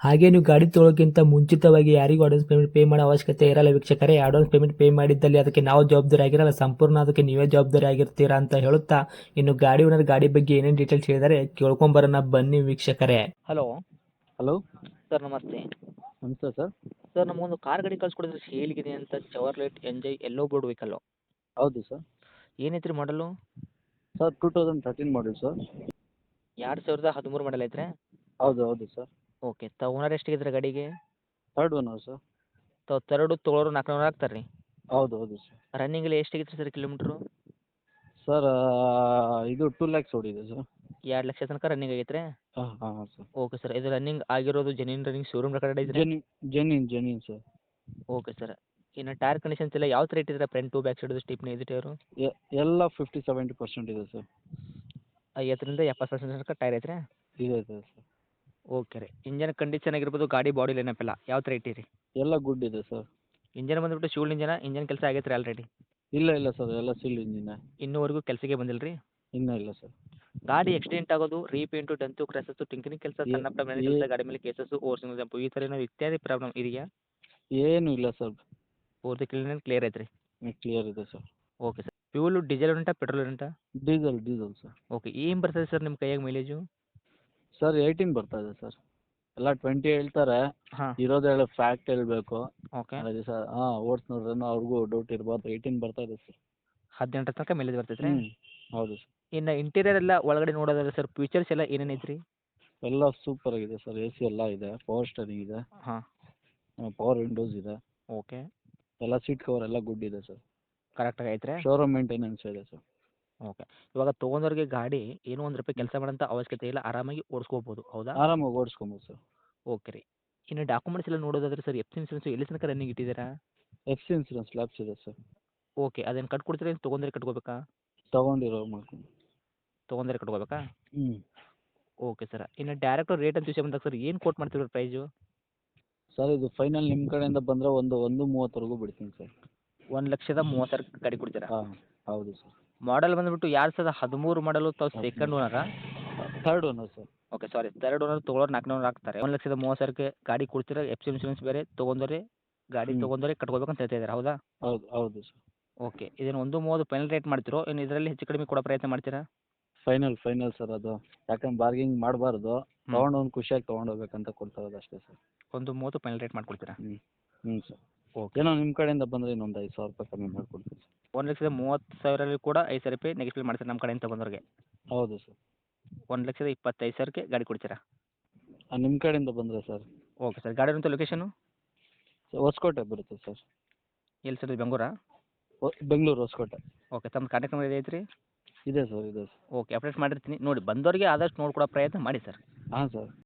ಹಾಗೆ ನೀವು ಗಾಡಿ ತೊಳೋಕ್ಕಿಂತ ಮುಂಚಿತವಾಗಿ ಯಾರಿಗೂ ಅಡ್ವಾನ್ಸ್ ಪೇಮೆಂಟ್ ಪೇ ಮಾಡೋ ಅವಶ್ಯಕತೆ ಇರಲ್ಲ ವೀಕ್ಷಕರೇ. ಅಡ್ವಾನ್ಸ್ ಪೇಮೆಂಟ್ ಪೇ ಮಾಡಿದ್ದಲ್ಲಿ ಅದಕ್ಕೆ ನಾವು ಜವಾಬ್ದಾರಿ ಆಗಿರಲ್ಲ. ಸಂಪೂರ್ಣ ಅದಕ್ಕೆ ನೀವೇ ಜವಾಬ್ದಾರಿ ಆಗಿರ್ತೀರಾ ಅಂತ ಹೇಳುತ್ತಾ ಇನ್ನು ಗಾಡಿ ಓನರ್ ಗಾಡಿ ಬಗ್ಗೆ ಏನೇನು ಡೀಟೇಲ್ಸ್ ಹೇಳಿದರೆ ಕೇಳ್ಕೊಂಬರೋಣ ಬನ್ನಿ ವೀಕ್ಷಕರೇ. ಹಲೋ ಹಲೋ ಸರ್ ನಮಸ್ತೆ. ನಮಸ್ತೆ ಸರ್ ಸರ್ ನಮಗೊಂದು ಕಾರ್ ಗಾಡಿ ಕಳ್ಸಿಕೊಡಿದ್ರೆ ಸೇಲ್ಗಿದೆ ಅಂತ Chevrolet Enjoy yellow board vehicle ಹೌದು ಸರ್ ಏನೈತ್ರಿ ಮಾಡಲು sir two thousand thirteen model sir ಎರಡು ಸಾವಿರದ ಹದಿಮೂರು ಮಾಡಲ್ ಐತ್ರಿ? ಹೌದು ಹೌದು ಸರ್ ಓಕೆ ತಾವು ಓನರ್ ಎಷ್ಟಿಗಿದ್ರೆ ಗಾಡಿಗೆ? ಥರ್ಡ್ ಓನರ್ ಸರ್ ತಾವು ತರ್ಡು ತೊಗೊಳೋರು ನಾಲ್ಕು ನೂರು ಆಗ್ತಾರೆ ರೀ? ಹೌದು ಹೌದು ಸರ್ ರನ್ನಿಂಗಲ್ಲಿ ಎಷ್ಟಾಗಿತ್ತು ಸರ್ ಕಿಲೋಮೀಟ್ರು ಸರ್ ಇದು ಟೂ ಲ್ಯಾಕ್ಸ್ ಓಡಿದೆ ಸರ್ ಎರಡು ಲಕ್ಷ ತನಕ ರನ್ನಿಂಗ್ ಆಗೈತೆ ರೀ ಹಾಂ ಹಾಂ ಸರ್ ಓಕೆ ಸರ್ ಇದು ರನ್ನಿಂಗ್ ಆಗಿರೋದು ಜೆನ್ಯೂನ್ ರನ್ನಿಂಗ್ ಶೋರೂಮ್ ರೆಕಾರ್ಡ್ ಇದೆ genuine genuine genuine sir okay sir ಇನ್ನು ಟೈರ್ ಕಂಡೀಷನ್ಸ್ ಎಲ್ಲ ಯಾವ ಥರ ಇಟ್ಟಿದ್ರೆ front to back side stepney ಇದು ಟೈರು ಎಲ್ಲ ಫಿಫ್ಟಿ ಸೆವೆಂಟಿ ಪರ್ಸೆಂಟ್ ಇದೆ ಸರ್ ಐವತ್ತರಿಂದ ಎಪ್ಪತ್ತು ಪರ್ಸೆಂಟ್ ತನಕ ಟೈರ್ ಐತೆ ರೀ ಇದೆ ಸರ್ ಓಕೆ ರೀ. ಇಂಜನ್ ಕಂಡೀಷನ್ ಆಗಿರ್ಬೋದು ಗಾಡಿ ಬಾಡಿ ಲೈನಪ್ ಯಾವ ಥರ ಇಟ್ಟಿರಿ? ಎಲ್ಲ ಗುಡ್ ಇದೆ ಸರ್ ಇಂಜನ್ ಬಂದ್ಬಿಟ್ಟು ಶೂಲ್ ಇಂಜನ ಇಂಜನ್ ಕೆಲಸ ಆಗೈತೆ ರೀ ಆಲ್ರೆಡಿ ಇಲ್ಲ ಇಲ್ಲ ಸರ್ ಎಲ್ಲ ಸಿಲ್ ಇಂಜಿನ ಇನ್ನೂವರೆಗೂ ಕೆಲಸಕ್ಕೆ ಬಂದಿಲ್ಲ ರೀ ಇನ್ನೂ ಇಲ್ಲ ಸರ್ ಗಾಡಿ ಎಕ್ಸಿಡೆಂಟ್ ಆಗೋದು ರೀಪೇಂಟು ಡಂತು ಕ್ರಸಸ್ಸು ಟಿಂಕರಿಂಗ್ ಕೆಲಸ ಸಣ್ಣ ಕೆಲಸ ಗಾಡಿ ಮೇಲೆ ಕೇಸಸ್ಸು ಓರ್ಸಿಂಗ್ ಜಂಪು ಈ ಥರ ಏನೋ ಇತ್ಯಾದಿ ಪ್ರಾಬ್ಲಮ್ ಇದೆಯಾ? ಏನೂ ಇಲ್ಲ ಸರ್ ಪೂರ್ತಿ ಕ್ಲೀನ್ ಕ್ಲಿಯರ್ ಐತ್ರಿ? ಕ್ಲಿಯರ್ ಇದೆ sir okay sir fuel diesel ಉಂಟಾ ಪೆಟ್ರೋಲ್ ಉಂಟಾ ಡೀಸೆಲ್ ಡೀಸೆಲ್ ಸರ್ ಓಕೆ ಏನು ಬರ್ತದೆ ಸರ್ ನಿಮ್ಮ ಕೈಯಾಗ ಮೈಲೇಜು ಸರ್ ಏಯ್ಟೀನ್ ಬರ್ತಾ ಇದೆ ಸರ್ ಎಲ್ಲ ಟ್ವೆಂಟಿ ಹೇಳ್ತಾರೆ. ಹಾಂ. ಇರೋದು ಹೇಳಿ ಫ್ಯಾಕ್ಟ್ ಹೇಳ್ಬೇಕು. ಓಕೆ ಅದೇ ಸರ್ ಹಾಂ ಓಡ್ಸ್ ನೋಡ್ರೇನು ಅವ್ರಿಗೂ ಡೌಟ್ ಇರಬಾರ್ದು. ಏಯ್ಟೀನ್ ಬರ್ತಾ ಇದೆ ಸರ್ ಹದಿನೆಂಟರ ತನಕ ಮೈಲೇಜ್ ಬರ್ತೈತೆ ರೀ? ಹ್ಞೂ ಹೌದು ಸರ್ ಇನ್ನು ಇಂಟೀರಿಯರ್ ಎಲ್ಲ ಒಳಗಡೆ ನೋಡೋದಾದ್ರೆ ಸರ್ ಫೀಚರ್ಸ್ ಎಲ್ಲ ಏನೇನು ರೀ ಎಲ್ಲ ಸೂಪರ್ ಆಗಿದೆ ಸರ್ ಎ ಸಿ ಎಲ್ಲ ಇದೆ ಪವರ್ ಸ್ಟೇರಿಂಗ್ ಇದೆ. ಹಾಂ. ಪವರ್ ವಿಂಡೋಸ್ ಇದೆ. ಓಕೆ ಎಲ್ಲ ಸೀಟ್ ಕವರ್ ಎಲ್ಲ ಗುಡ್ ಇದೆ ಸರ್ ಕರೆಕ್ಟಾಗಿ ಐತ್ರಿ? ಶೋರೂಮ್ ಮೇಂಟೆನೆನ್ಸ್ ಇದೆ ಸರ್ ಓಕೆ. ಇವಾಗ ತಗೊಂಡೋರಿಗೆ ಗಾಡಿ ಏನು ಒಂದು ರೂಪಾಯಿ ಕೆಲಸ ಮಾಡೋಂಥ ಅವಶ್ಯಕತೆ ಇಲ್ಲ ಆರಾಮಾಗಿ ಓಡಿಸ್ಕೋಬೋದು ಹೌದಾ? ಆರಾಮಾಗಿ ಓಡಿಸ್ಕೊಬೋದು ಸರ್. ಓಕೆ ರೀ. ಇನ್ನು ಡಾಕ್ಯುಮೆಂಟ್ಸ್ ಎಲ್ಲ ನೋಡೋದಾದ್ರೆ ಸರ್ ಎಫ್ ಸಿ ಇನ್ಸೂರೆನ್ಸ್ ಎಲ್ಲಿ ತನಕ ರನ್ನಿಂಗ್ ಇಟ್ಟಿದ್ದೀರಾ? ಎಫ್ ಸಿ ಇನ್ಸೂರೆನ್ಸ್ ಲ್ಯಾಪ್ಸ್ ಇದೆ ಸರ್. ಓಕೆ ಅದೇನು ಕಟ್ಕೊಡ್ತೀರಾ ಏನು ತೊಗೊಂಡ್ರೆ ಕಟ್ಕೋಬೇಕಾ? ತೊಗೊಂಡಿರೋ ಮಾಡ್ಕೊಂಡು. ತೊಗೊಂಡ್ರೆ ಕಟ್ಕೋಬೇಕಾ? ಹ್ಞೂ ಓಕೆ ಸರ್ ಇನ್ನು ಡೈರೆಕ್ಟ್ ರೇಟ್ ಅಂತ ವಿಷಯ ಬಂದಾಗ ಸರ್ ಏನು ಕೋಟ್ ಮಾಡ್ತೀವಿ ಪ್ರೈಸು ಸರ್ ಇದು ಫೈನಲ್ ನಿಮ್ಮ ಕಡೆಯಿಂದ ಬಂದರೆ ಒಂದು ಒಂದು ಮೂವತ್ತವರೆಗೂ ಬಿಡ್ತೀನಿ ಸರ್. ಒಂದು ಲಕ್ಷದ ಮೂವತ್ತು ಸಾವಿರ ಗಾಡಿ ಕೊಡ್ತೀರಾ? ಹಾಂ ಹೌದು ಸರ್. ಮಾಡಲ್ ಬಂದ್ಬಿಟ್ಟು ಎರಡು ಸಾವಿರದ ಹದಿಮೂರು ಮಾಡಲು ತಾವು second ಓನರಾ third owner sir okay sorry third owner ತೊಗೊಳೋರು ನಾಲ್ಕು ಓನರ್ ಹಾಕ್ತಾರೆ. ಒಂದು ಲಕ್ಷದ ಮೂವತ್ತು ಸಾವಿರಕ್ಕೆ ಗಾಡಿ ಕೊಡ್ತೀರ ಎಫ್ ಸಿ ಇನ್ಶೂರೆನ್ಸ್ ಬೇರೆ ತೊಗೊಂಡ್ರೆ ಗಾಡಿ ತೊಗೊಂಡ್ರೆ ಕಟ್ಕೋಬೇಕಂತ ಹೇಳ್ತಾ ಇದ್ದಾರೆ ಹೌದಾ? ಹೌದು ಹೌದು ಸರ್ ಓಕೆ ಇದನ್ನು ಒಂದು ಮೂವತ್ತು ಫೈನಲ್ ರೇಟ್ ಮಾಡ್ತಿರೋ ಏನು ಇದರಲ್ಲಿ ಹೆಚ್ಚು ಕಡಿಮೆ ಕೊಡೋ ಪ್ರಯತ್ನ ಮಾಡ್ತೀರಾ? ಫೈನಲ್ ಫೈನಲ್ ಸರ್ ಅದು. ಯಾಕಂದ್ರೆ ಬಾರ್ಗಿಂಗ್ ಮಾಡಬಾರ್ದು. ತೊಗೊಂಡವ್ನು ಖುಷಿಯಾಗಿ ತೊಗೊಂಡೋಗ್ಬೇಕಂತ ಕೊಡ್ತಾ ಇರೋದು ಅಷ್ಟೇ ಸರ್ ಒಂದು ಮೂವತ್ತು ಫೈನಲ್ ರೇಟ್ ಮಾಡ್ಕೊಡ್ತೀರಾ? ಹ್ಞೂ ಸರ್ ಓಕೆ. ನಾನು ನಿಮ್ಮ ಕಡೆಯಿಂದ ಬಂದರೆ ಇನ್ನೊಂದು ಐದು ಸಾವಿರ ರೂಪಾಯಿ ಕಮ್ಮಿ ಮಾಡ್ಕೊಡ್ತೀನಿ ಸರ್. ಒಂದು ಲಕ್ಷದ ಮೂವತ್ತು ಸಾವಿರಲ್ಲಿ ಕೂಡ ಐದು ಸಾವಿರ ರೂಪಾಯಿ ನೆಗೆಟಿವ್ ಮಾಡ್ತಾರೆ ನಮ್ಮ ಕಡೆಯಿಂದ ಬಂದವ್ರಿಗೆ. ಹೌದು ಸರ್. ಒಂದು ಲಕ್ಷದ ಇಪ್ಪತ್ತೈದು ಸಾವಿರಕ್ಕೆ ಗಾಡಿ ಕೊಡ್ತೀರಾ? ನಿಮ್ಮ ಕಡೆಯಿಂದ ಬಂದರೆ ಸರ್. ಓಕೆ ಸರ್ ಗಾಡಿ ಅಂತ ಲೊಕೇಶನು ಸರ್ ಹೊಸಕೋಟೆ ಬರುತ್ತೆ ಸರ್. ಎಲ್ಲಿ ಸರ್ ಬೆಂಗಳೂರಾ? ಹೊ- ಬೆಂಗಳೂರು ಹೊಸಕೋಟೆ. ಓಕೆ ತಮ್ಮ ಕಾಂಟ್ಯಾಕ್ಟ್ ನಂಬರ್ ಇದೆ ಐತ್ರಿ? ಇದೆ ಸರ್ ಇದೆ ಸರ್. ಓಕೆ ಅಪ್ಡೇಟ್ ಮಾಡಿರ್ತೀನಿ. ನೋಡಿ ಬಂದವರಿಗೆ ಆದಷ್ಟು ನೋಡ್ಕೊಡೋ ಪ್ರಯತ್ನ ಮಾಡಿ ಸರ್. ಹಾಂ ಸರ್.